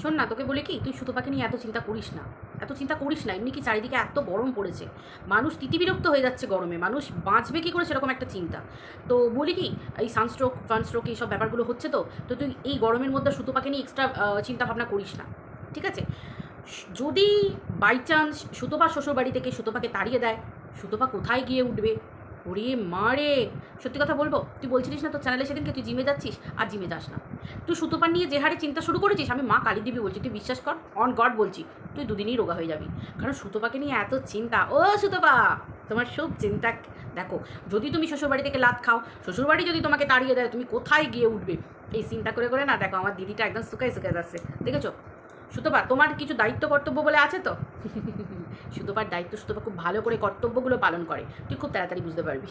শোন না, তোকে বলি কি, তুই সুতোপাকে নিয়ে এত চিন্তা করিস না। এত চিন্তা করিস না, এমনি কি চারিদিকে এত গরম পড়েছে। মানুষ তিতিবিরক্ত হয়ে যাচ্ছে গরমে, মানুষ বাঁচবে কি করে সেরকম একটা চিন্তা। তো বলি কি, এই সানস্ট্রোক ফানস্ট্রোক এইসব ব্যাপারগুলো হচ্ছে তো তো তুই এই গরমের মধ্যে সুতোপাকে নিয়ে এক্সট্রা চিন্তা ভাবনা করিস না, ঠিক আছে? যদি বাই চান্স সুতোপা শ্বশুরবাড়ি থেকে সুতোপাকে তাড়িয়ে দেয়, সুতোপা কোথায় গিয়ে উঠবে? ওরে মারে সত্যি কথা বলব? তুই বলছিলিস না তোর চ্যানেলে সেদিনকে তুই জিমে যাচ্ছিস? আর জিমে যাস না। তুই সুতোপার নিয়ে যে হারে চিন্তা শুরু করেছিস, আমি মা কালী দেবী বলছি, তুই বিশ্বাস কর অন গড বলছি, তুই দুদিনই রোগা হয়ে যাবি। কারণ সুতোপাকে নিয়ে এত চিন্তা, ও সুতোপা, তোমার সব চিন্তা দেখো, যদি তুমি শ্বশুরবাড়ি থেকে লাত খাও, শ্বশুরবাড়ি যদি তোমাকে তাড়িয়ে দেয়, তুমি কোথায় গিয়ে উঠবে? এই চিন্তা করে করে না, দেখো, আমার দিদিটা একদম শুকাই শুকাই যাচ্ছে, দেখেছ? সুতোপা, তোমার কিছু দায়িত্ব কর্তব্য বলে আছে তো? সুতোপার দায়িত্ব সুতোপা খুব ভালো করে কর্তব্যগুলো পালন করে। তুই খুব তাড়াতাড়ি বুঝতে পারবি।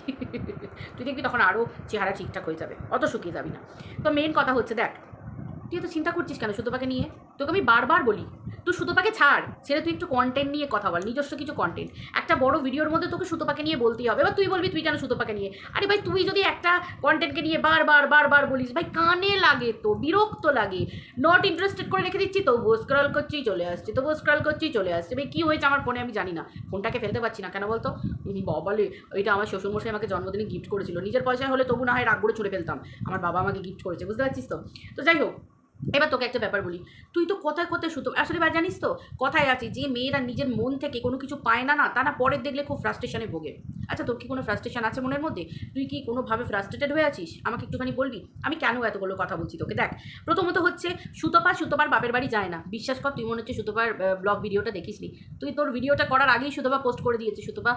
তুই দেখবি তখন আরও চেহারা ঠিকঠাক হয়ে যাবে, অত শুকিয়ে যাবি না। তো মেন কথা হচ্ছে দেখ, তুই তো চিন্তা করছিস কেন সুতোপাকে নিয়ে? তোকে আমি বারবার বলি, তুই সুতোপাকে ছাড়। ছেড়ে তুই একটু কন্টেন্ট নিয়ে কথা বল, নিজস্ব কিছু কন্টেন্ট একটা বড় ভিডিওর মধ্যে তোকে সুতোপাকে নিয়ে বলতেই হবে, বা তুই বলবি, তুই কেন সুতোপাকে নিয়ে? আরে ভাই, তুই যদি একটা কন্টেন্টকে নিয়ে বারবার বারবার বলিস, ভাই, কানে লাগে তো, বিরক্ত লাগে। নট ইন্টারেস্টেড করে রেখে দিচ্ছি, তবুও স্ক্রল করছি, চলে আসছি, তবুও স্ক্রল করছি, চলে আসছে। ভাই, কী হয়েছে আমার ফোনে আমি জানি না। ফোনটাকে ফেলতে পারছি না, কেন বলতো? বলে এটা আমার শ্বশুরমশাই আমাকে জন্মদিনে গিফট করেছিল। নিজের পয়সায় হলে তবু না হয় রাগ করে ছুড়ে ফেলতাম। আমার বাবা আমাকে গিফট করেছে, বুঝতে পারছিস তো? তো যাই হোক এবার তোকে একটা ব্যাপার বলি। তুই তো কথায় কথায় সুতো আসলে এবার জানিস তো, কথায় আছে যে মেয়েরা নিজের মন থেকে কোনো কিছু পায় না না, তা না পরের দেখলে খুব ফ্রাস্ট্রেশনে ভোগে। আচ্ছা তোর কি কোনো ফ্রাস্ট্রেশন আছে মনের মধ্যে? তুই কি কোনোভাবে ফ্রাস্ট্রেটেড হয়ে আছিস? আমাকে একটুখানি বলবি? আমি কেন এতগুলো কথা বলছি তোকে? দেখ, প্রথমত হচ্ছে সুতপা সুতপার বাপের বাড়ি যায় না। বিশ্বাস কর, তুই মনে হচ্ছে সুতপার ব্লগ ভিডিওটা দেখিসনি। তুই তোর ভিডিওটা করার আগেই সুতপা পোস্ট করে দিয়েছিস সুতপা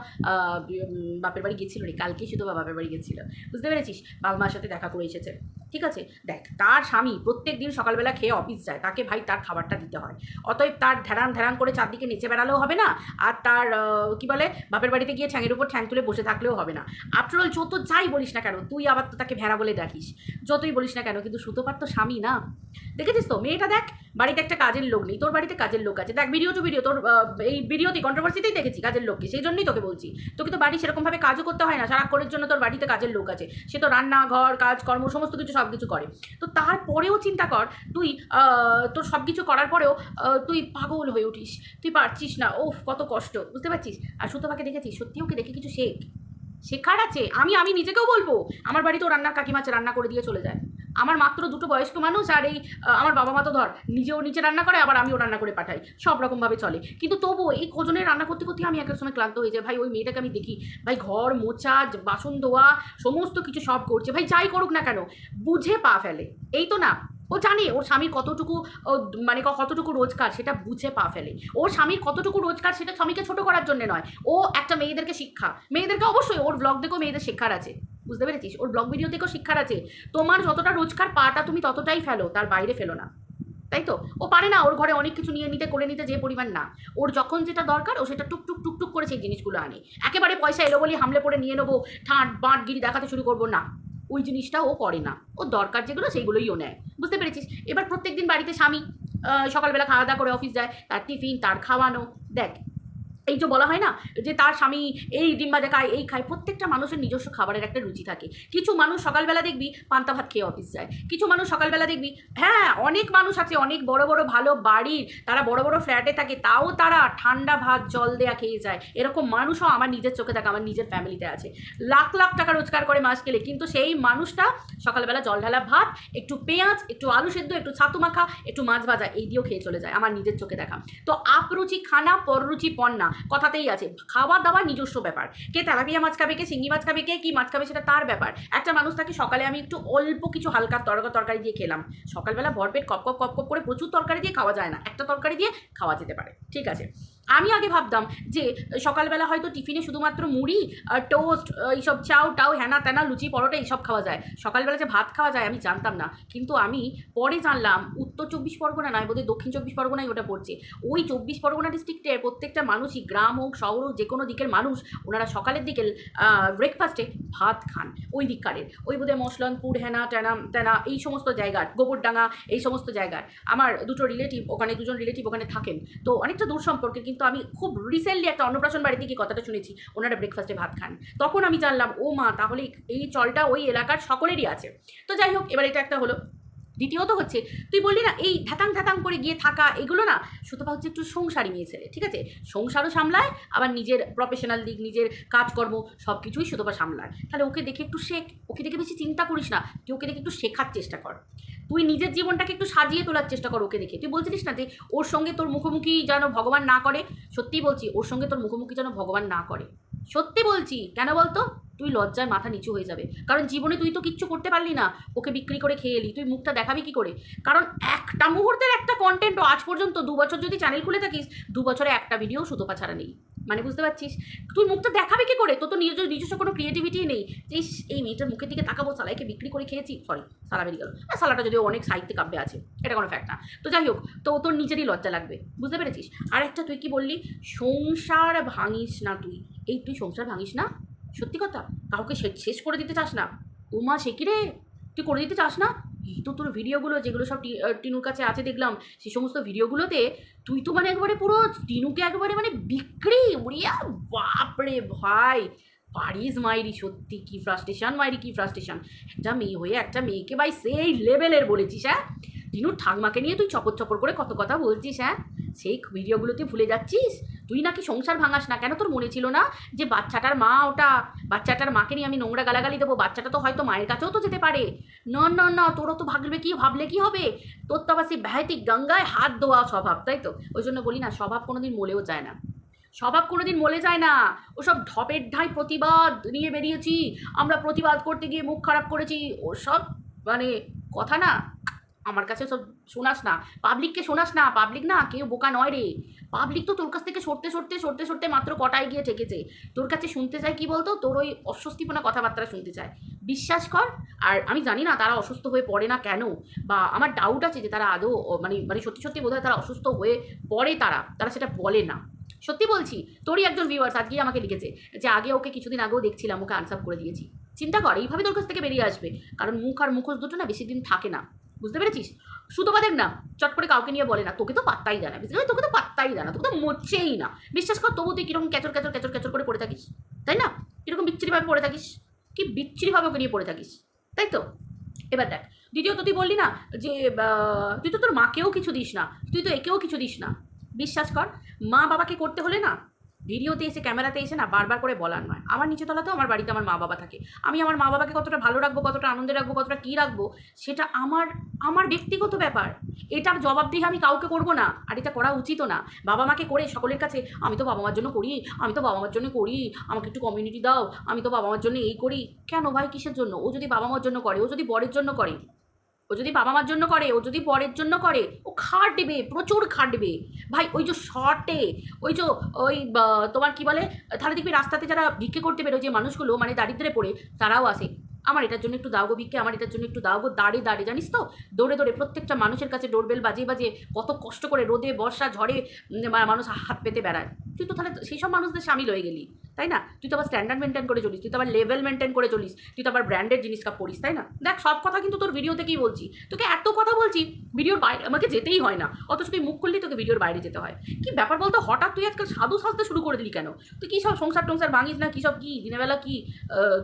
বাপের বাড়ি গেছিল রে কালকেই সুতপা বাপের বাড়ি গেছিল। বুঝতে পেরেছিস? বাবা মার সাথে দেখা করে এসেছে। ঠিক আছে? দেখ, তার স্বামী প্রত্যেক দিন সকালবেলা খেয়ে অফিস যায়। তাকে ভাই তার খাবারটা দিতে হয়। অতএব তার ধ্যান ধ্যান করে চারদিকে নেচে বেড়ালেও হবে না আর তার কি বলে, বাপের বাড়িতে গিয়ে ঠ্যাঙের উপর ঠ্যাং তুলে বসে থাকলেও হবে না। আফটার অল যত যাই বলিস না কেন, তুই আবার তো তাকে ভেড়া বলে ডাকিস। যতই বলিস না কেন, কিন্তু সুতোপার তো স্বামী না। দেখেছিস তো? মেয়েটা দেখ বাড়িতে একটা কাজের লোক নেই, তোর বাড়িতে কাজের লোক আছে। দেখ ভিডিও টু ভিডিও তোর এই ভিডিওতে কন্ট্রোভার্সিতেই দেখেছি, কাজের লোককে, সেই জন্যই তোকে বলছি। তোকে তো বাড়ি সেরকমভাবে কাজও করতে হয় না, সারাক্ষণের জন্য তোর বাড়িতে কাজের লোক আছে। সে তো রান্না ঘর কাজ কর্ম সমস্ত কিছু সব কিছু করে। তো তারপরেও চিন্তা কর, তুই তোর সব কিছু করার পরেও তুই পাগল হয়ে উঠিস। তুই পারছিস না ওফ কত কষ্ট, বুঝতে পারছিস? আর সুতোপাকে দেখেছিস? সত্যি ওকে দেখে কিছু শেখ? শেখার আছে? আমি আমি নিজেকেও বলব। আমার বাড়িতেও রান্নার কাকিমা আছে, রান্না করে দিয়ে চলে যায়। আমার মাত্র দুটো বয়স্ক মানুষ আর এই আমার বাবা মা তো ধর নিজেও নিচে রান্না করে, আবার আমিও রান্না করে পাঠাই। সব রকমভাবে চলে। কিন্তু তবুও এই কজনের রান্না করতে করতে আমি এক এক সময় ক্লান্ত হয়ে যাই। ভাই, ওই মেয়েটাকে আমি দেখি। ভাই, ঘর, মোচা, বাসন ধোয়া, সমস্ত কিছু সব করছে। ভাই, যাই করুক না কেন, বুঝে পা ফেলে। এই তো না ও জানে, ওর স্বামীর কতটুকু মানে কতটুকু রোজগার সেটা বুঝে পা ফেলে। ওর স্বামীর কতটুকু রোজগার সেটা স্বামীকে ছোট করার জন্য নয়, ও একটা মেয়েদেরকে শিক্ষা। মেয়েদেরকে অবশ্যই, ওর ব্লগ দেখেও মেয়েদের শিক্ষার আছে। বুঝতে পেরেছিস? ওর ব্লগ ভিডিও দেখেও শিক্ষার আছে। তোমার যতটা রোজগার পাটা তুমি ততটাই ফেলো, তার বাইরে ফেলো না। তাই তো? ও পারে না ওর ঘরে অনেক কিছু নিয়ে নিতে, করে নিতে যে পরিমাণ না। ওর যখন যেটা দরকার, ও সেটা টুকটুক টুক টুক টুক করে সেই জিনিসগুলো আনে। একেবারে পয়সা এলো বলি হামলে পড়ে নিয়ে নেব, ঠাঁট বাঁট গিরি দেখাতে শুরু করব, না। ওই জিনিসটা ও করে না। ও দরকার যেগুলো সেইগুলোই ও নেয়। বুঝতে পেরেছিস? এবার প্রত্যেকদিন বাড়িতে স্বামী সকালবেলা খাওয়া দাওয়া করে অফিস যায়, তার টিফিন তার খাওয়ানো, দেখ এই যে বলা হয় না, যে তার স্বামী এই ডিম ভাজা খায় এই খায়, প্রত্যেকটা মানুষের নিজস্ব খাবারের একটা রুচি থাকে। কিছু মানুষ সকালবেলা দেখবি পান্তা ভাত খেয়ে অফিস যায়। কিছু মানুষ সকালবেলা দেখবি হ্যাঁ অনেক মানুষ আছে, অনেক বড় বড় ভালো বাড়ির, তারা বড় বড় ফ্ল্যাটে থাকে, তাও তারা ঠান্ডা ভাত, জল দেয়া খেয়ে যায়। এরকম মানুষও আমার নিজের চোখে থাকে, আমার নিজের ফ্যামিলিতে আছে। লাখ লাখ টাকা রোজগার করে মাস গেলে, কিন্তু সেই মানুষটা সকালবেলা জল ঢালা ভাত, একটু পেঁয়াজ, একটু আলু সেদ্ধ, একটু ছাতু মাখা, একটু মাছ ভাজা, এই দিয়েও খেয়ে চলে যায়, আমার নিজের চোখে দেখা। তো আপরুচি খানা, পররুচি পণ্যা কথাতেই আছে। খাবার দাবার নিজস্ব ব্যাপার। কে তেলাপিয়া মাছ খাবে, কে শিঙ্গি মাছ খাবে, কে কী মাছ খাবে সেটা তার ব্যাপার। একটা মানুষ থাকে, সকালে আমি একটু অল্প কিছু হালকা তরকা তরকারি দিয়ে খেলাম। সকালবেলা ভরপেট কপ কপ কপ কপ করে প্রচুর তরকারি দিয়ে খাওয়া যায় না। একটা তরকারি দিয়ে খাওয়া যেতে পারে। ঠিক আছে। আমি আগে ভাবতাম যে সকালবেলা হয়তো টিফিনে শুধুমাত্র মুড়ি টোস্ট এইসব চাউ টাউ হ্যানা ত্যানা, লুচি, পরোটা, এইসব খাওয়া যায়। সকালবেলা যে ভাত খাওয়া যায় আমি জানতাম না। কিন্তু আমি পরে জানলাম উত্তর চব্বিশ পরগনা নয়, বোধহয় দক্ষিণ চব্বিশ পরগনায় ওটা পড়ছে। ওই চব্বিশ পরগনা ডিস্ট্রিক্টের প্রত্যেকটা মানুষই, গ্রাম হোক, শহর হোক যে কোনো দিকের মানুষ, ওনারা সকালের দিকে ব্রেকফাস্টে ভাত খান ওই দিককারের ওই বোধহয় মশলনপুর হ্যানা ট্যানা ট্যানা এই সমস্ত জায়গার, গোবরডাঙ্গা, এই সমস্ত জায়গার। আমার দুটো রিলেটিভ ওখানে দুজন রিলেটিভ ওখানে থাকেন। তো অনেকটা দূর সম্পর্কে, কিন্তু আমি খুব রিসেন্টলি একটা অন্নপ্রাশন বাড়িতে গিয়ে কথাটা শুনেছি। ওনারা ব্রেকফাস্টে ভাত খান। তখন আমি জানলাম, ও মা, তাহলে এই চলটা ওই এলাকার সকলেরই আছে। তো যাই হোক, এবার এটা একটা হলো। দ্বিতীয়ত হচ্ছে, তুই বললি না, এই ধ্যাতাং ধ্যাতাং করে গিয়ে থাকা, এগুলো না সুতপা হচ্ছে একটু সংসারী মেয়ে ছেলে, ঠিক আছে? সংসারও সামলায়, আবার নিজের প্রফেশনাল দিক, নিজের কাজকর্ম সব কিছুই সুতপা সামলায়। তাহলে ওকে দেখে একটু শেখ, ওকে দেখে বেশি চিন্তা করিস না, তুই ওকে দেখে একটু শেখার চেষ্টা কর। তুই নিজের জীবনটাকে একটু সাজিয়ে তোলার চেষ্টা কর ওকে দেখে। তুই বলছিলিস না যে, ওর সঙ্গে তোর মুখোমুখি যেন ভগবান না করে? সত্যি বলছি, ওর সঙ্গে তোর মুখোমুখি যেন ভগবান না করে। সত্যি বলছি, কেন বলতো? তুই লজ্জায় মাথা নিচু হয়ে যাবে। কারণ জীবনে তুই তো কিচ্ছু করতে পারলি না। ওকে বিক্রি করে খেয়ে এলি। তুই মুখটা দেখাবি কি করে? কারণ একটা মুহূর্তের একটা কন্টেন্টও আজ পর্যন্ত দু বছর যদি চ্যানেল খুলে থাকিস দু বছরে একটা ভিডিও সুতোপা ছাড়া নেই। মানে বুঝতে পারছিস? তুই মুখটা দেখাবি কি করে? তোর তো নিজস্ব নিজস্ব কোনো ক্রিয়েটিভিটি নেই। ইস, এই মেয়েটার মুখের দিকে তাকাবো সালাইকে বিক্রি করে খেয়েছি। সরি সালা বেরিয়ে গেল আর সালাটা যদিও অনেক সাহিত্যে কাব্যে আছে এটা কোনো ফ্যাক্ট না। তো যাই হোক তো তোর নিজেরই লজ্জা লাগবে। বুঝতে পেরেছিস? আর একটা তুই কি বললি? সংসার ভাঙিস না তুই। এই তুই সংসার ভাঙিস না? সত্যি কথা? কাউকে শেষ করে দিতে চাস না? উমা, সে কি রে? তুই করে দিতে চাস না? এই তো তোর ভিডিওগুলো, যেগুলো সব টিনুর কাছে আছে দেখলাম সেই সমস্ত ভিডিওগুলোতে তুই তো মানে একবারে পুরো টিনুকে একবারে মানে বিক্রি? উড়িয়া বাপরে ভাই! পারিস মাইরি, সত্যি কি ফ্রাস্ট্রেশন মাইরি, কি ফ্রাস্ট্রেশন একটা মেয়ে হয়ে একটা মেয়েকে ভাই সেই লেভেলের বলেছিস হ্যাঁ? টিনুর ঠাকমাকে নিয়ে তুই চপর চপর করে কত কথা বলছিস হ্যাঁ? সেই ভিডিওগুলোতে ভুলে যাচ্ছিস? তুই নাকি সংসার ভাঙাস না? কেন তোর মনে ছিল না যে বাচ্চাটার মা ওটা, বাচ্চাটার মাকে নিয়ে আমি নোংরা গালাগালি দেবো? বাচ্চাটা তো হয়তো মায়ের কাছেও তো যেতে পারে। না না না, তোরও তো ভাবলে কি ভাবলে কি হবে? তোর তো আবার সেই ব্যাহতি গঙ্গায় হাত দেওয়া স্বভাব, তাই তো? ওই জন্য বলি না, স্বভাব কোনোদিন মলেও যায় না। স্বভাব কোনোদিন মলে যায় না। ওসব ঢপের ঢাই প্রতিবাদ নিয়ে বেরিয়েছি। আমরা প্রতিবাদ করতে গিয়ে মুখ খারাপ করেছি। ওসব মানে কথা না, আমার কাছে সব শোনাস না। পাবলিককে শোনাস না, পাবলিক না, কেউ বোকা নয় রে। পাবলিক তো তোর কাছ থেকে সরতে সরতে সরতে সরতে মাত্র কটায় গিয়ে ঠেকেছে। তোর কাছে শুনতে চায় কি বলতো? তোর ওই অস্বস্তিপনা কথাবার্তা শুনতে চায়। বিশ্বাস কর, আর আমি জানি না তারা অসুস্থ হয়ে পড়ে না কেন, বা আমার ডাউট আছে যে তারা আদৌ মানে মানে সত্যি সত্যি বোধহয় তারা অসুস্থ হয়ে পড়ে তারা তারা সেটা বলে না। সত্যি বলছি, তোরই একজন ভিউয়ার্স আজকেই আমাকে লিখেছে যে, আগে ওকে কিছুদিন আগেও দেখছিলাম, ওকে আনসাপ করে দিয়েছি। চিন্তা কর, এইভাবে তোর কাছ থেকে বেরিয়ে আসবে, কারণ মুখ আর মুখোশ দুটো না বেশি দিন থাকে না। বুঝতে পেরেছিস? শুধু বাদের না চট করে কাউকে নিয়ে বলে না, তোকে তো পাত্তাই দেয় না? তোকে তো পাত্তাই দেয় না, তোকে তো মোচেই না। বিশ্বাস কর তবু তুই কীরকম ক্যাচর ক্যাচর ক্যাচর ক্যাচর করে পড়ে থাকিস, তাই না? কীরকম বিচ্ছিরিভাবে পড়ে থাকিস, কি বিচ্ছিরিভাবে ওকে নিয়ে পড়ে থাকিস, তাই তো? এবার দেখ, দ্বিতীয়ত তুই বললি না যে তুই তো তোর মাকেও কিছু দিস না, তুই তো একেও কিছু দিস না। বিশ্বাস কর মা বাবাকে করতে হলে না ভিডিওতে এসে ক্যামেরাতে এসে না বারবার করে বলার নয়। আমার নিচে তলাতেও আমার বাড়িতে আমার মা বাবা থাকে। আমি আমার মা বাবাকে কতটা ভালো রাখব, কতটা আনন্দে রাখব, কতটা কী রাখব, সেটা আমার আমার ব্যক্তিগত ব্যাপার। এটার জবাবদিহি আমি কাউকে করব না, আর এটা করা উচিতও না। বাবা মাকে করে সকলের কাছে, আমি তো বাবা মার জন্য করি, আমি তো বাবা মার জন্য করি, আমাকে একটু কমিউনিটি দাও, আমি তো বাবা মার জন্য এই করি। কেন ভাই? কিসের জন্য? ও যদি বাবা মার জন্য করে, ও যদি বরের জন্য করে ও যদি বাবা মার জন্য করে, ও যদি বরের জন্য করে, ও খাটবে, প্রচুর খাটবে। ভাই, ওই যে শর্টে, ওই যে ওই তোমার কি বলে, তাহলে দেখবি রাস্তাতে যারা ভিক্ষে করতে বেরোয়, যে মানুষগুলো মানে দারিদ্রে পড়ে, তারাও আসে। আমার এটার জন্য একটু দাও গো ভিক্ষে, আমার এটার জন্য একটু দাও গো, দাঁড়ে দাঁড়ে, জানিস তো? দৌড়ে দৌড়ে প্রত্যেকটা মানুষের কাছে ডোরবেল বাজিয়ে বাজিয়ে কত কষ্ট করে রোদে, বর্ষা, ঝড়ে মানুষ হাত পেতে বেড়ায়। তুই তো তাহলে সেই সব মানুষদের সামিল হয়ে গেলি। তাই না? তুই তো আবার স্ট্যান্ডার্ড মেনটেন করে চলিস, তুই তো আবার লেভেল মেনটেন করে চলিস, তুই তো আবার ব্র্যান্ডেড জিনিস কাপ পড়িস, তাই না? দেখ, সব কথা কিন্তু তোর ভিডিও থেকেই বলছি। তোকে এত কথা বলছি ভিডিওর বাইরে, আমাকে যেতেই হয় না। অথচ তুই মুখ করলেই তোকে ভিডিওর বাইরে যেতে হয়। কি ব্যাপার বলতো? হঠাৎ তুই আজকাল সাধু সাজতে শুরু করে দিলি কেন? তুই কী সব সংসার টংসার ভাঙিস না? কী সব কী, দিনের বেলা কি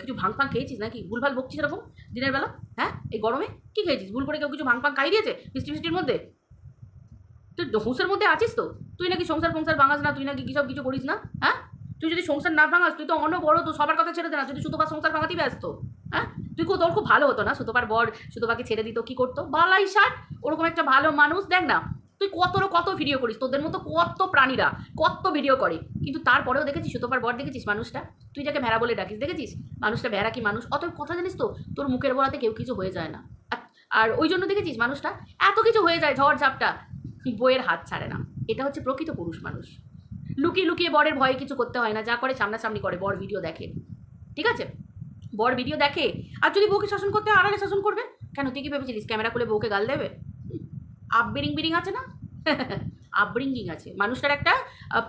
কিছু ভাং ফাং খেয়েছিস নাকি? ভুলভাল বকছিস এরকম দিনের বেলা? হ্যাঁ? এই গরমে? কি খেয়েছিস? ভুল করে কেউ কিছু ভাং ফাং খাই দিয়েছে মিষ্টি মিষ্টির মধ্যে? তুই হুঁসের মধ্যে আছিস তো? তুই নাকি সংসার ফংসার ভাঙাস না? তুই নাকি কী সব কিছু করিস না? হ্যাঁ? তুই যদি সংসার না ভাঙাস, তুই তো অন্য বড়, তো সবার কথা ছেড়ে দে না। তো সুতোপার সংসার ভাঙাতেই ব্যস্ত হ্যাঁ? তুই তোর খুব ভালো হতো না? সুতোপার বর সুতোপাকে ছেড়ে দিত, কী করতো? বালাই সার, ওরকম একটা ভালো মানুষ, দেখ না, তুই কত কত ভিডিও করিস, তোদের মতো কত প্রাণীরা কত ভিডিও করে। কিন্তু তারপরেও দেখেছিস, সুতোপার বর দেখেছিস মানুষটা? তুই যাকে ভেড়া বলে ডাকিস, দেখেছিস? মানুষটা ভেড়া কি মানুষ? অত কথা জানিস তো, তোর মুখের বলাতে কেউ কিছু হয়ে যায় না। আর ওই জন্য দেখেছিস মানুষটা, এত কিছু হয়ে যায় ঝড় ঝাপটা বইয়ের হাত ছাড়ে না। এটা হচ্ছে প্রকৃত পুরুষ মানুষ। লুকিয়ে লুকিয়ে বরের ভয়ে কিছু করতে হয় না, যা করে সামনাসামনি করে, বর ভিডিও দেখে। ঠিক আছে? বর ভিডিও দেখে, আর যদি বউকে শাসন করতে আড়ালে শাসন করবে? কেন, তুই কি ভেবেছিলিস ক্যামেরা খুলে বউকে গাল দেবে? আপ বিরিং বিরিং আছে না? আপব্রিঙ্গিং আছে। মানুষটার একটা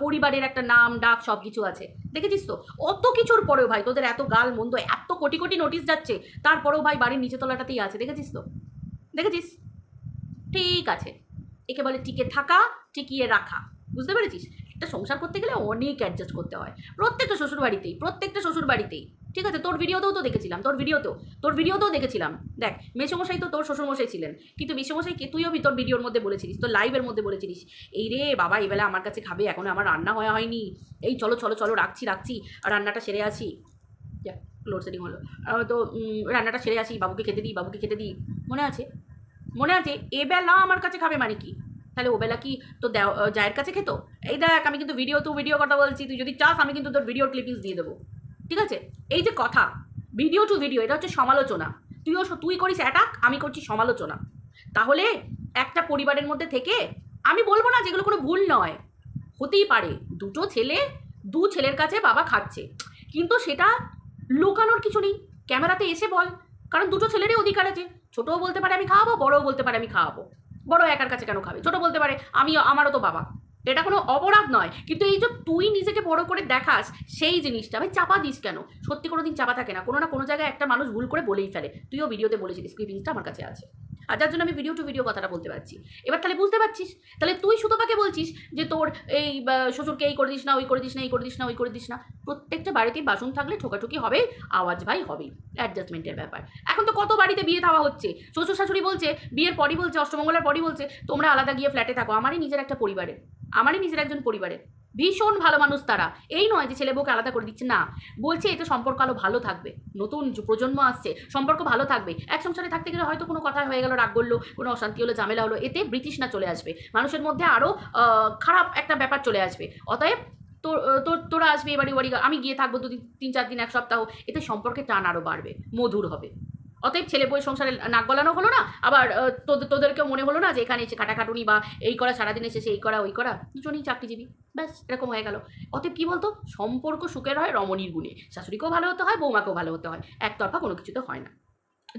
পরিবারের একটা নাম, ডাক সব কিছু আছে। দেখেছিস তো? অত কিছুর পরেও ভাই তোদের এত গাল মন্দ, এত কোটি কোটি নোটিশ যাচ্ছে, তারপরেও ভাই বাড়ির নিচে তলাটাতেই আছে। দেখেছিস তো? দেখেছিস? ঠিক আছে। একে বলে টিকে থাকা, টিকিয়ে রাখা। বুঝতে পেরেছিস? একটা সংসার করতে গেলে অনেক অ্যাডজাস্ট করতে হয়। প্রত্যেকটা শ্বশুর বাড়িতেই প্রত্যেকটা শ্বশুর বাড়িতেই ঠিক আছে? তোর ভিডিওতেও তো দেখেছিলাম, তোর ভিডিওতেও তোর ভিডিওতেও দেখেছিলাম। দেখ, মেসমশাই তো তোর শ্বশুরমশাই ছিলেন, কিন্তু মেসমশাইকে তুইও তোর ভিডিওর মধ্যে বলেছিলিস, তোর লাইভের মধ্যে বলেছিলিস, এই রে বাবা, এবেলা আমার কাছে খাবে, এখনও আমার রান্না হওয়া হয়নি। এই চলো চলো চলো, রাখছি রাখছি, রান্নাটা সেরে আছি লোডশেডিং হলো। তো রান্নাটা সেরে আসি, বাবুকে খেতে দিই, বাবুকে খেতে দিই। মনে আছে? মনে আছে? এবেলা আমার কাছে খাবে মানে কি? তাহলে ওবেলা কি তো জায়ের কাছে খেতো? এই দেখ, আমি কিন্তু ভিডিও টু ভিডিও কথা বলছি, তুই যদি চাস, আমি কিন্তু তোর ভিডিও ক্লিপিংস দিয়ে দেবো। ঠিক আছে? এই যে কথা ভিডিও টু ভিডিও এটা হচ্ছে সমালোচনা। তুইও তুই করিস অ্যাটাক আমি করছি সমালোচনা। তাহলে একটা পরিবারের মধ্যে থেকে আমি বলব না যেগুলো কোনো ভুল নয়। হতেই পারে, দুটো ছেলে, দু ছেলের কাছে বাবা খাচ্ছে। কিন্তু সেটা লুকানোর কিছু নেই, ক্যামেরাতে এসে বল। কারণ দুটো ছেলেরই অধিকার আছে। ছোটও বলতে পারে আমি খাওয়াবো, বড়ও বলতে পারে আমি খাওয়াবো। বড় একার কাছে কেন খাবে? ছোট বলতে পারে, আমি, আমারও তো বাবা। এটা কোনো অপরাধ নয়। কিন্তু এই যে তুই নিজেকে বড় করে দেখাস, সেই জিনিসটা আমি চাপা দিস কেন? সত্যি কোনো দিন চাপা থাকে না। কোনো না কোনো জায়গায় একটা মানুষ ভুল করে বলেই ফেলে। তুইও ভিডিওতে বলেছিলিস ক্লিপিংসটা আমার কাছে আছে। আর যার জন্য আমি ভিডিও টু ভিডিও কথাটা বলতে পারছি। এবার তাহলে বুঝতে পারছিস? তাহলে তুই সুতোপাকে বলছিস যে তোর এই শ্বশুরকে এই করে দিস না, ওই করে দিস না, এই করে দিস না, ওই করে দিস না, প্রত্যেকটা বাড়িতেই বাসন থাকলে ঠোকাঠুকি হবে, আওয়াজ ভাই হবেই অ্যাডজাস্টমেন্টের ব্যাপার। এখন তো কত বাড়িতে বিয়ে থাওয়া হচ্ছে? শ্বশুর শাশুড়ি বলছে, বিয়ের পরই বলছে, অষ্টমঙ্গলার পরই বলছে, তোমরা আলাদা গিয়ে ফ্ল্যাটে থাকো, আমারই নিজের একটা পরিবারের, আমারই নিজের একজন পরিবারের। ভীষণ ভালো মানুষ তারা। এই নয় যে ছেলে বউকে আলাদা করে দিচ্ছে, না। বলছে এতে সম্পর্ক আরও ভালো থাকবে। নতুন প্রজন্ম আসছে, সম্পর্ক ভালো থাকবে। এক সংসারে থাকতে গেলে হয়তো কোনো কথা হয়ে গেল, রাগ করল, কোনো অশান্তি হলো, ঝামেলা হলো, এতে ব্রিটিশ না চলে আসবে। মানুষের মধ্যে আরও খারাপ একটা ব্যাপার চলে আসবে। অতএব তোর তোর তোরা আসবে এবারে বাড়ি আমি গিয়ে থাকব দু তিন চার দিন, এক সপ্তাহ। এতে সম্পর্কে টান আরও বাড়বে, মধুর হবে। অতএব ছেলে বই সংসারে নাক গলানো হলো না, আবার তোদের তোদেরকেও মনে হলো না যে এখানে এসে কাটাকাটুনি বা এই করা সারাদিন এসে এই করা, ওই করা, দুজনেই চাকরিজীবী, ব্যাস, এরকম হয়ে গেল। অতএব কী বলতো, সম্পর্ক সুখের হয় রমণীর গুণে, শাশুড়িকেও ভালো হতে হয়, বৌমাকেও ভালো হতে হয়, একতরফা কোনো কিছুতে হয় না।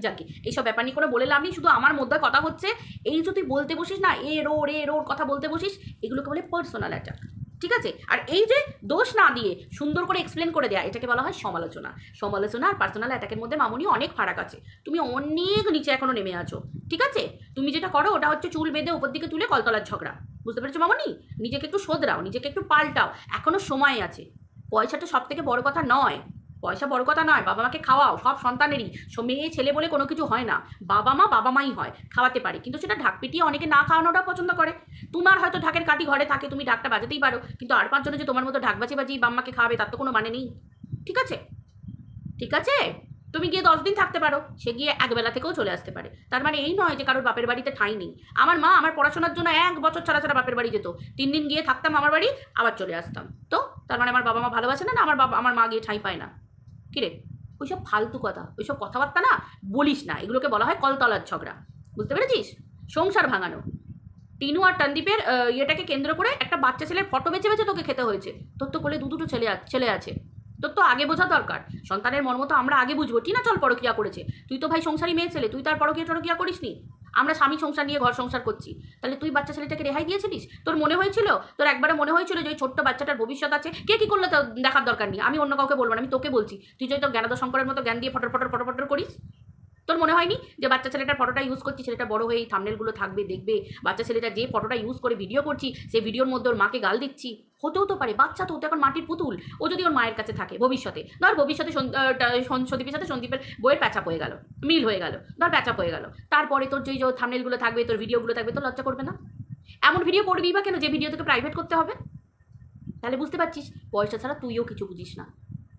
যাকে এইসব ব্যাপার নিয়ে কোনো বলে লাভ নেই, শুধু আমার মধ্যে কথা হচ্ছে, এই যদি বলতে বসিস না, এ রো, রে, রোর কথা বলতে বসিস, এগুলোকে বলে পার্সোনাল অ্যাটাক ঠিক আছে? আর এই যে দোষ না দিয়ে সুন্দর করে এক্সপ্লেন করে দেয়া, এটাকে বলা হয় সমালোচনা। সমালোচনা আর পার্সোনাল অ্যাটাকের মধ্যে মামুনি অনেক ফারাক আছে। তুমি অনেক নিচে এখনও নেমে আছো, ঠিক আছে? তুমি যেটা করো, ওটা হচ্ছে চুল বেঁধে ওপর দিকে তুলে কলতলার ঝগড়া। বুঝতে পেরেছ মামুনি? নিজেকে একটু শোধরাও, নিজেকে একটু পাল্টাও। এখনও সময় আছে। পয়সাটা সব থেকে বড় কথা নয়। পয়সা বড় কথা নয় বাবা মাকে খাওয়াও, সব সন্তানেরই। মেয়ে ছেলে বলে কোনো কিছু হয় না। বাবা মা বাবা মাই হয়, খাওয়াতে পারে। কিন্তু সেটা ঢাক পিটিয়ে অনেকে না খাওয়ানোটা পছন্দ করে। তোমার হয়তো ঢাকের কাটি ঘরে থাকে, তুমি ঢাকটা বাজাতেই পারো। কিন্তু আর পাঁচজনে যে তোমার মতো ঢাক বাজি বাজি বাম্মাকে খাওয়াবে, তার তো কোনো মানে নেই। ঠিক আছে? ঠিক আছে? তুমি গিয়ে দশ দিন থাকতে পারো। সে গিয়ে একবেলা থেকেও চলে আসতে পারে। তার মানে এই নয় যে কারোর বাপের বাড়িতে ঠাঁই নেই। আমার মা আমার পড়াশোনার জন্য এক বছর ছাড়া ছাড়া বাপের বাড়ি যেত। তিন দিন গিয়ে থাকতাম আমার বাড়ি, আবার চলে আসতাম। তো? তার মানে আমার বাবা মা ভালোবাসে না? না, আমার বাবা, আমার মা গিয়ে ঠাঁই পায় না। কিরে ওইসব ফালতু কথা, ওইসব কথাবার্তা না বলিস না, এগুলোকে বলা হয় কলতলার ঝগড়া। বুঝতে পেরেছিস? সংসার ভাঙানো। টিনু আর টন্দীপের ইয়েটাকে কেন্দ্র করে একটা বাচ্চা ছেলের ফটো বেছে বেছে তোকে খেতে হয়েছে। তোর তো কোলে দু দুটো ছেলে ছেলে আছে। তোর তো আগে বোঝা দরকার। সন্তানের মর্ম তো আমরা আগে বুঝব। টিনা চল পরকিয়া করেছে। তুই তো ভাই সংসারী মেয়ে ছেলে, তুই তার পরকিয়া টরকিয়া করিস নি আমরা স্বামী সংসার নিয়ে ঘর সংসার করছি। তাহলে তুই বাচ্চা ছেলেটাকে রেহাই দিয়েছিলিস? তোর মনে হয়েছিল? তোর একবারে মনে হয়েছিল যে ওই ছোট্ট বাচ্চাটার ভবিষ্যৎ আছে? কে কী করলে তো দেখার দরকার নেই। আমি অন্য কাউকে বলব না, আমি তোকে বলছি। তুই যদি তো জ্ঞানদ শঙ্করের মতো জ্ঞান দিয়ে ফটর ফটর ফটর ফটর করিস, তোর মনে হয়নি যে বাচ্চা ছেলেটার ফটোটা ইউজ করছি, ছেলেটা বড় হয়ে এই থামনেলগুলো থাকবে, দেখবে? বাচ্চা ছেলেটা যে ফটোটা ইউজ করে ভিডিও করছি, সেই ভিডিওর মধ্যে ওর মাকে গাল দিচ্ছি। হতেও তো পারে, বাচ্চা তো তো এখন মাটির পুতুল, ও যদি ওর মায়ের কাছে থাকে ভবিষ্যতে। ধর ভবিষ্যতে সন- সন- সন্দীপের সাথে সন্দীপের বইয়ের প্যাচাপ হয়ে গেল, মিল হয়ে গেল, ধর প্যাচাপ হয়ে গেল। তারপরে তোর যে থামনেলগুলো থাকবে, তোর ভিডিওগুলো থাকবে তো লজ্জা করবে না? এমন ভিডিও করবি বা কেন যে ভিডিও তোকে প্রাইভেট করতে হবে? তাহলে বুঝতে পারছিস, পয়সা ছাড়া তুইও কিছু বুঝিস না।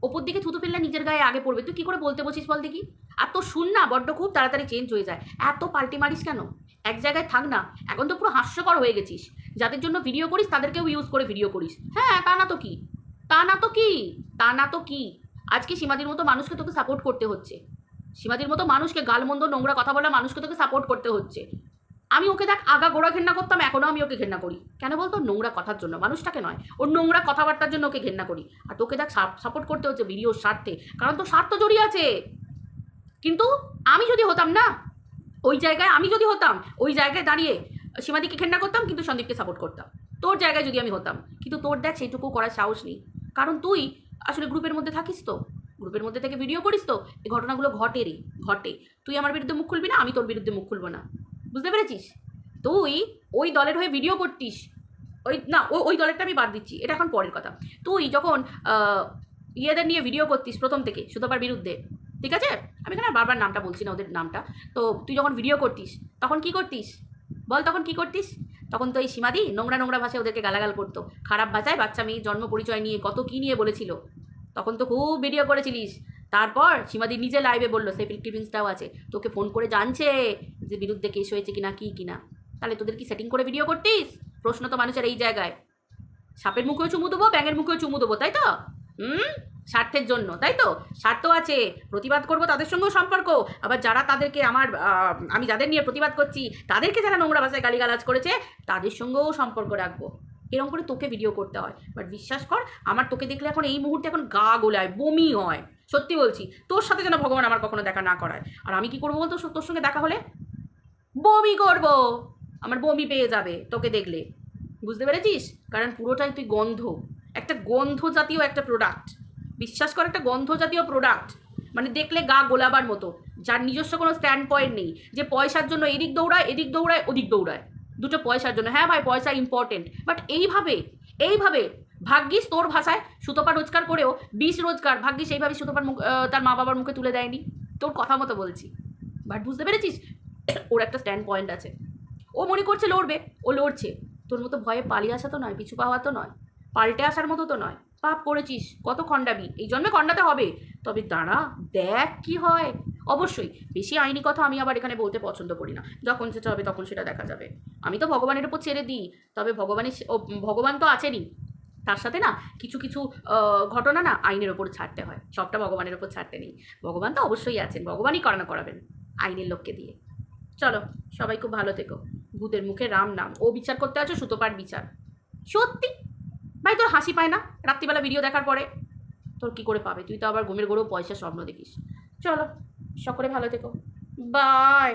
ওপর দিকে থুতু ফেললে নিজের গায়ে আগে পড়বে, তুই কী করে বলতে বসিস বল দেখি? আর তোর শুন না বড্ড খুব তাড়াতাড়ি চেঞ্জ হয়ে যায়। এত পাল্টি মারিস কেন? এক জায়গায় থাক না, এখন তো পুরো হাস্যকর হয়ে গেছিস। যাদের জন্য ভিডিও করিস, তাদেরকেও ইউজ করে ভিডিও করিস। হ্যাঁ তা না তো কি? তা না তো কি? তা না তো কি? আজকে সীমাদির মতো মানুষকে তোকে সাপোর্ট করতে হচ্ছে। সীমাদির মতো মানুষকে গালমন্দ নোংরা কথা বলা মানুষকে তোকে সাপোর্ট করতে হচ্ছে। আমি ওকে দেখ, আগা গোড়া ঘেন্না করতাম এখনও আমি ওকে ঘেন্না করি। কেন বলতো? নোংরা কথার জন্য, মানুষটাকে নয়। ওর নোংরা কথাবার্তার জন্য ওকে ঘেন্না করি। আর তোকে দেখ সাপোর্ট করতে হচ্ছে ভিডিওর স্বার্থে। কারণ তোর স্বার্থ জড়িয়ে আছে। কিন্তু আমি যদি হতাম না ওই জায়গায় আমি যদি হতাম, ওই জায়গায় দাঁড়িয়ে সীমাদিকে ঘেন্না করতাম, কিন্তু সন্দীপকে সাপোর্ট করতাম। তোর জায়গায় যদি আমি হতাম, কিন্তু তোর দেখ সেইটুকু করার সাহস নেই। কারণ তুই আসলে গ্রুপের মধ্যে থাকিস তো। গ্রুপের মধ্যে থেকে ভিডিও করিস তো এই ঘটনাগুলো ঘটে রে ঘটে। তুই আমার বিরুদ্ধে মুখ খুলবি না, আমি তোর বিরুদ্ধে মুখ খুলবো না। বুঝতে পেরেছিস? তুই ওই দলের হয়ে ভিডিও করতিস। ওই, না, ও- ওই দলেরটা আমি বাদ দিচ্ছি, এটা এখন পরের কথা। তুই যখন ইয়েদের নিয়ে ভিডিও করতিস প্রথম থেকে, সুতপার বিরুদ্ধে ঠিক আছে? আমি এখানে বারবার নামটা বলছি না ওদের নামটা। তো তুই যখন ভিডিও করতিস, তখন কি করতিস? বল তখন কি করতিস? তখন তো এই সীমাদি নোংরা নোংরা ভাষায় ওদেরকে গালাগাল করতো। খারাপ ভাষায় বাচ্চা মেয়ে জন্ম পরিচয় নিয়ে কত কী নিয়ে বলেছিল। তখন তো খুব ভিডিও করেছিলিস। তারপর সীমাদি নিজে লাইভে বলল সেই ক্লিপিংসটাও আছে। তোকে ফোন করে জানছে যে বিরুদ্ধে কেস হয়েছে কিনা, কী কিনা। তাহলে তোদের কি সেটিং করে ভিডিও করতিস? প্রশ্ন তো মানুষের এই জায়গায়। সাপের মুখেও চুমু দেবো, ব্যাঙের মুখেও চুমু দেবো, তাই তো? হুম? স্বার্থের জন্য, তাই তো? স্বার্থ আছে, প্রতিবাদ করব তাদের সঙ্গেও সম্পর্ক। আবার যারা তাদেরকে আমার আমি যাদের নিয়ে প্রতিবাদ করছি, তাদেরকে যারা নোংরা ভাষায় গালিগালাজ করেছে, তাদের সঙ্গেও সম্পর্ক রাখব। এরকম করে তোকে ভিডিও করতে হয়। বাট বিশ্বাস কর, আমার তোকে দেখলে এখন এই মুহূর্তে এখন গা গোলায়, বমি হয়। সত্যি বলছি, তোর সাথে যেন ভগবান আমার কখনো দেখা না করায়। আর আমি কি করব বলতো তোর সঙ্গে দেখা হলে? বমি করব। আমার বমি পেয়ে যাবে তোকে দেখলে। বুঝতে পেরেছিস? কারণ পুরোটাই তুই গন্ধ। একটা গন্ধ জাতীয় একটা প্রোডাক্ট বিশ্বাস করে একটা গন্ধ জাতীয় প্রোডাক্ট মানে দেখলে গা গোলাবার মতো, যার নিজস্ব কোনো স্ট্যান্ড পয়েন্ট নেই, যে পয়সার জন্য এদিক দৌড়ায় এদিক দৌড়ায়, ওদিক দৌড়ায়। দুটো পয়সার জন্য হ্যাঁ ভাই, পয়সা ইম্পর্টেন্ট বাট এইভাবে এইভাবে ভাগ্যিস তোর ভাষায় সুতপা রোজগার করেও বিষ রোজগার, ভাগ্যিস এইভাবে সুতপার মুখ তার মা বাবার মুখে তুলে দেয়নি। তোর কথা মতো বলছি। বাট বুঝতে পেরেছিস? ওর একটা স্ট্যান্ড পয়েন্ট আছে। ও মনে করছে লড়বে, ও লড়ছে। তোর মতো ভয়ে পালিয়ে আসা তো নয়, পিছু পাওয়া তো নয়। পাল্টে আসার মতো তো নয়। পাপ করেছিস, কত খণ্ডাবি এই জন্মে খণ্ডাতে হবে। তবে দাঁড়া, দেখ কি হয়। অবশ্যই, বেশি আইনি কথা আমি আবার এখানে বলতে পছন্দ করি না। যখন সেটা হবে তখন সেটা দেখা যাবে। আমি তো ভগবানের উপর ছেড়ে দিই। তবে ভগবানের ভগবান তো আছেনই। তার সাথে না, কিছু কিছু ঘটনা না আইনের ওপর ছাড়তে হয়। সবটা ভগবানের ওপর ছাড়তে নেই। ভগবান তো অবশ্যই আছেন। ভগবানই করানো করাবেন আইনের লোককে দিয়ে। চলো, সবাই খুব ভালো থেকো। ভূতের মুখে রাম নাম। ও বিচার করতে আছো, সুতোপার বিচার। সত্যি? ভাই, তোর হাসি পায় না? রাত্রিবেলা ভিডিও দেখার পরে। তোর কি করে পাবে? তুই তো আবার ঘুমের গোড়েও পয়সা স্বপ্ন দেখিস। চলো, সকলে ভালো থেকো। বাই